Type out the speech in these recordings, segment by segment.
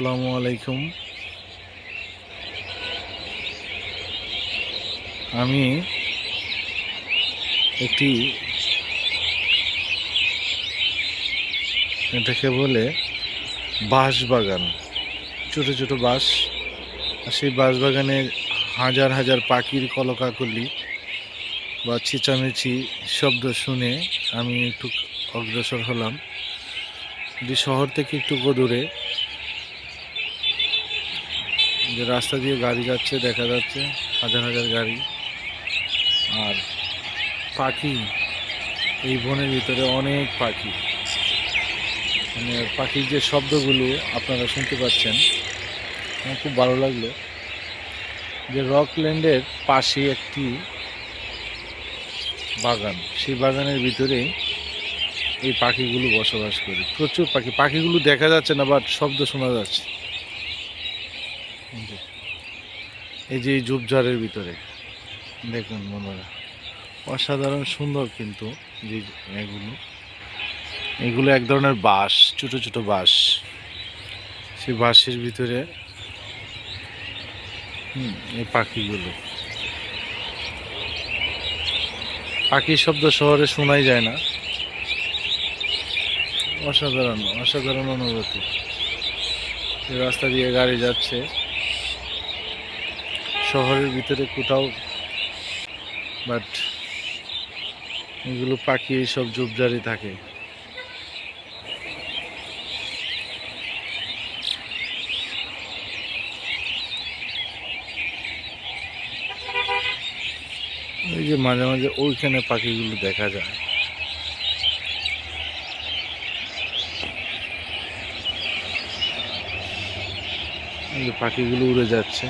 আসসালামু আলাইকুম। আমি একটি এটাকে বলে বাঁশ বাগান, ছোট ছোট বাঁশ। আর সেই বাঁশ বাগানে হাজার হাজার পাখির কলকাকলি বা চেঁচামেচি শব্দ শুনে আমি একটু অগ্রসর হলাম। এটি শহর থেকে একটু দূরে যে রাস্তা দিয়ে গাড়ি যাচ্ছে, দেখা যাচ্ছে হাজার হাজার গাড়ি। আর পাখি, এই বনের ভিতরে অনেক পাখি। মানে পাখির যে শব্দগুলো আপনারা শুনতে পাচ্ছেন, আমার খুব ভালো লাগল। যে রকল্যান্ডের পাশে একটি বাগান, সেই বাগানের ভিতরেই এই পাখিগুলো বসবাস করে। প্রচুর পাখি, পাখিগুলো দেখা যাচ্ছে না, বাট শব্দ শোনা যাচ্ছে। এই যে- এই ঝোপঝাড়ের ভিতরে দেখুন বন্ধুরা অসাধারণ সুন্দর কিন্তু যে এগুলো। এগুলো এক ধরনের বাঁশ ছোট ছোট বাঁশ। সেই বাঁশের ভিতরে হুম, এই পাখিগুলো। পাখির শব্দ শহরে শোনাই যায় না। অসাধারণ অসাধারণ অনুভূতি। রাস্তা দিয়ে গাড়ি যাচ্ছে। শহরের ভিতরে কোথাও বাট এগুলো পাখি সব ঝোপঝাড়ি থাকে। ওই যে মাঝে মাঝে ওইখানে পাখিগুলো দেখা যায়। পাখিগুলো উড়ে যাচ্ছে।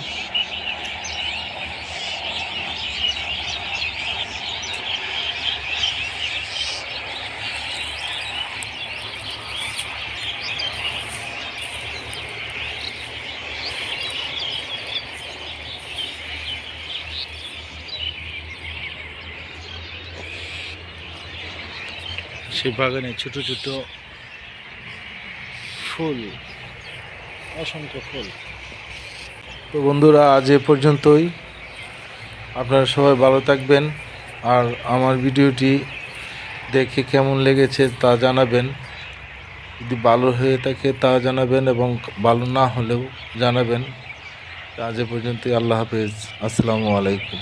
সেই বাগানে ছোট ছোট ফুল, অসংখ্য ফুল। তো বন্ধুরা, আজ এ পর্যন্তই। আপনারা সবাই ভালো থাকবেন আর আমার ভিডিওটি দেখে কেমন লেগেছে তা জানাবেন। যদি ভালো হয়ে থাকে তা জানাবেন এবং ভালো না হলেও জানাবেন। আজ এ পর্যন্তই, আল্লাহ হাফেজ। আসসালামু আলাইকুম।